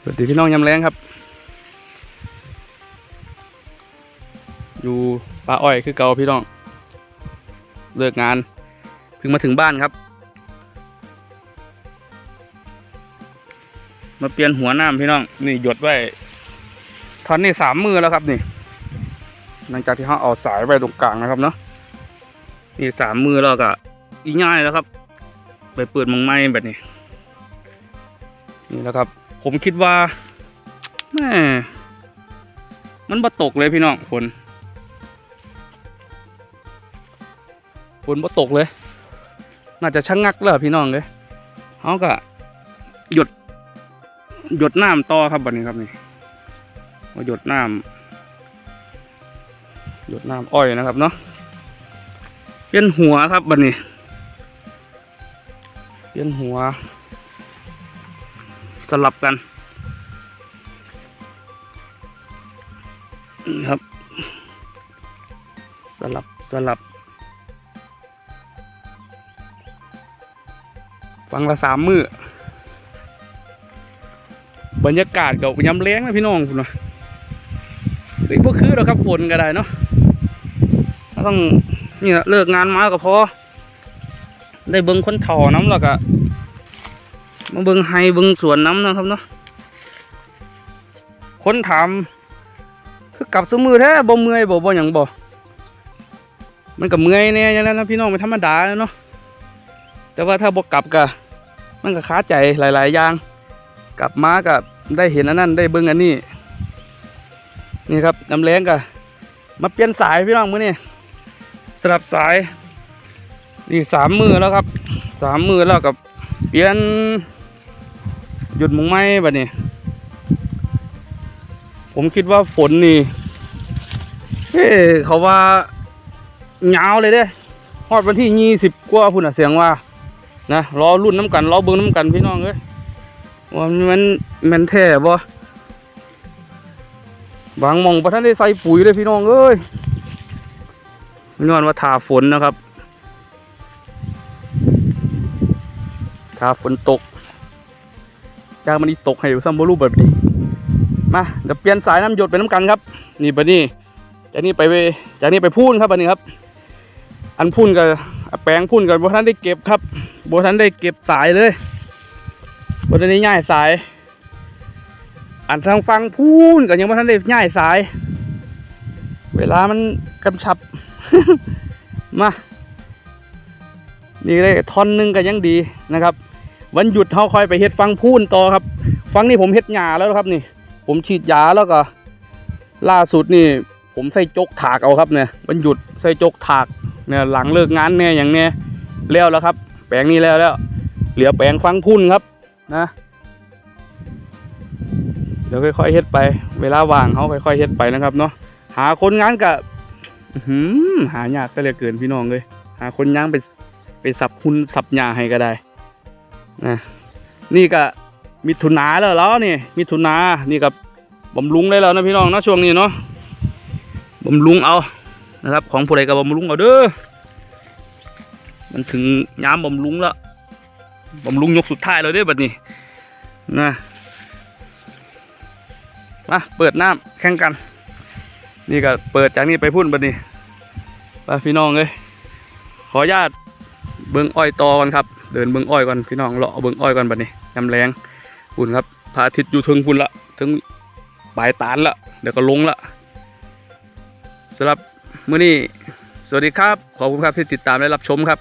สวัสดีพี่น้องยำแรงครับ อยู่ป่าอ้อยคือเก่าพี่น้อง เลิกงานเพิ่งมาถึงบ้านครับ มาเปลี่ยนหัวน้ำพี่น้อง นี่หยดไว้ทอนนี่สามมือแล้วครับนี่ หลังจากที่เขาเอาสายไปตรงกลางนะครับเนาะนี่สามมือแล้วก็อีง่ายแล้วครับ ไปเปิดมังไม้แบบนี้ นี่แล้วครับ ผมคิดว่าแม่มันบ่ตกเลยพี่น้องฝนฝนบ่ตกเลย น่าจะชะงงักแล้วพี่น้องเลยเขาก็หยด หยดน้ำต่อครับบัดนี้ครับนี่มาหยดน้ำหยดน้ำอ้อยนะครับเนาะเป็นหัวครับบัดนี้เป็นหัว สลับกันนะครับ สลับสลับ ฟังละสามมือบรรยากาศเก่ายำแรงนะพี่น้องคุณนะเฮ้ยพวกคือเราครับฝนก็ได้เนาะต้องนี่แหละเลิกงานมาก็พอ ได้เบิ้งคนถ่อน้ำแล้วก็ มาเบิ่งไฮเบิ่งสวนน้ำนะครับเนาะคนถามคือกลับสมือแท้บ่เมื่อยบ่บ่หยังบ่ มันก็เมื่อยแน่อย่างนั้นนะพี่น้องเป็นธรรมดาเนาะแต่ว่าถ้าบ่กลับก็มันก็ค้าใจหลาย ๆ อย่าง กลับมาก็ได้เห็นอันนั้นได้เบิ่งอันนี้ นี่ครับน้ำแรงก็มาเปลี่ยนสายพี่น้องมื้อนี้สลับสายนี่สามมือแล้วครับสามมือแล้วกับ เปลี่ยนหยุดมุงไม้บัดนี้ ผมคิดว่าฝนนี่เฮ้เขาว่าหยาวเลยเด้ฮอดวันที่ยี่สิบกว่าพุ่นอะเสียงว่า นะรอรุ่นน้ำกันรอเบิ้งน้ำกันพี่น้องเอ้ยว่ามันมันแท้บ่บางหมองประท่านได้ใส่ปุ๋ยเลยพี่น้องเอ้ยย้อนว่าทาฝนนะครับ ทาฝนตกจากมันนี่ตกให้ซัมโบรูแบบนี้ มาเดี๋ยวเปลี่ยนสายน้ำหยดไปน้ำกันครับ นี่บัดนี้จากนี้ไปจากนี้ไปพูนครับบัดนี้ครับ อันพูนกับแปลงพูนกับบัท่านได้เก็บครับบัท่านได้เก็บสายเลยบัท่านได้ย่ายสาย อันทางฟังพูนกับยังบัท่านได้ย่ายสาย เวลามันกำชับ มานี่เลยท่อนหนึงก็ยังดีนะครับ วันหยุดเขาค่อยไปเฮ็ดฟังพูนต่อครับ ฟังนี่ผมเฮ็ดหญ้าแล้วครับนี่ ผมฉีดยาแล้วก็ ล่าสุดนี่ ผมใส่จกถากเอาครับเนี่ยวันหยุดใส่จกถากเนี่ยหลังเลิกงานเนี่ยอย่างเนี้ยแล้วแล้วครับ แปลงนี้แล้วแล้ว เหลือแปลงฟังพุ่นครับนะเดี๋ยวค่อยๆเฮ็ดไป เวลาว่างเขาค่อยๆเฮ็ดไปนะครับเนาะหาคนงานกับหายากก็เหลยเกินพี่น้องเลย หาคนย่างไปไปสับหุ่นสับหญ้าให้ก็ได้ นะนี่ก็มิถุนาแล้วแล้วนี่มิถุนานี่กับบำรุงได้แล้วนะพี่น้องนะช่วงนี้เนาะบำรุงเอานะครับ ของผู้ใดกับบำรุงเอาเด้อมันถึงยามบำรุงแล้วบำรุงยกสุดท้ายแล้วเด้อบัดนี้นะมาเปิดน้ำแข่งกัน นี่ก็เปิดจากนี้ไปพุ่นบัดนี้ไปพี่น้องเลยขออนุญาต เบิ้งอ้อยตอกันครับเดินเบิ้งอ้อยก่อนพี่น้องเลาะเบิ้งอ้อยก่อนบัดนี้ยำแรงคุณครับพระอาทิตย์อยู่ถึงคุณละถึงปลายตานละเดี๋ยวก็ลงละสำหรับมื้อนี้สวัสดีครับ ขอบคุณครับที่ติดตามและรับชมครับ